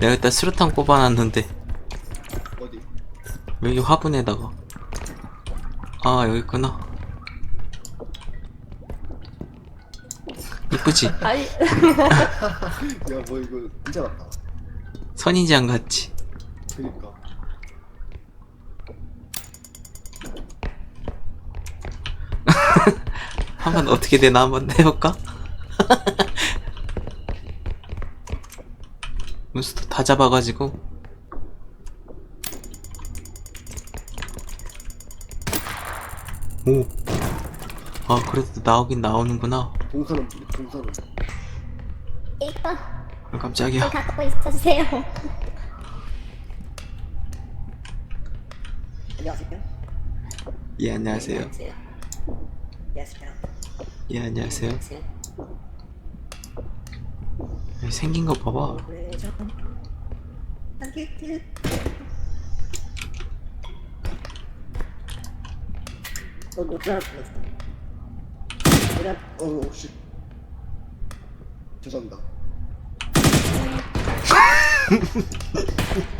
내가 일단 수류탄 꼽아놨는데 어디? 여기 화분에다가 아 여기 있구나 이쁘지? 아이 야, 뭐 이거 진짜 같다. 선인장 같지? 그니까. 한번 어떻게 되나 한번 해볼까? 몬스터 다 잡아가지고 오. 아 그래도 나오긴 나오는구나 동선은 동선은. 이거 아, 깜짝이야 갖고 있어주세요. 안녕하세요. 예 안녕하세요 안녕하세요. 예 안녕하세요 안녕하세요. 여기 생긴 거 봐봐. 어, 어, 혹시 죄송합니다.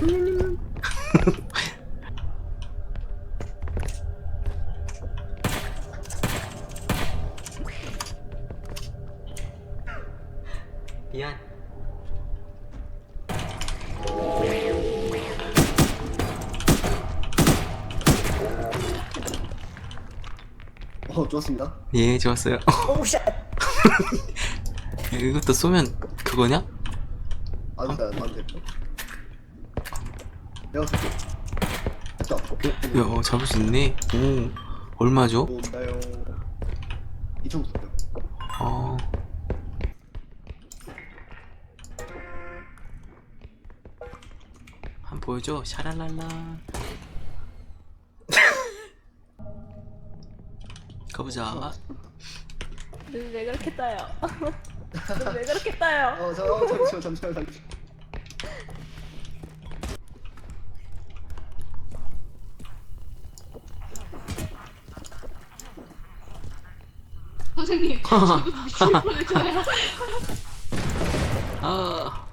미안 어, 좋았습니다. 예 좋았어요 오, 샷. 이것도 쏘면 그거냐? 안 돼, 안 돼. 내가 쓸게. 됐다. 야 어, 잡을 수 있네 오 얼마죠? 뭔가요? 2,900. 어한번 보여줘 샤랄랄라 가보자 눈왜 그렇게 떠요? 눈 왜 그렇게 떠요? 어, 저, 어, 잠시만, 잠시만, 잠시만. 선생님, 저도 보내줘요. 아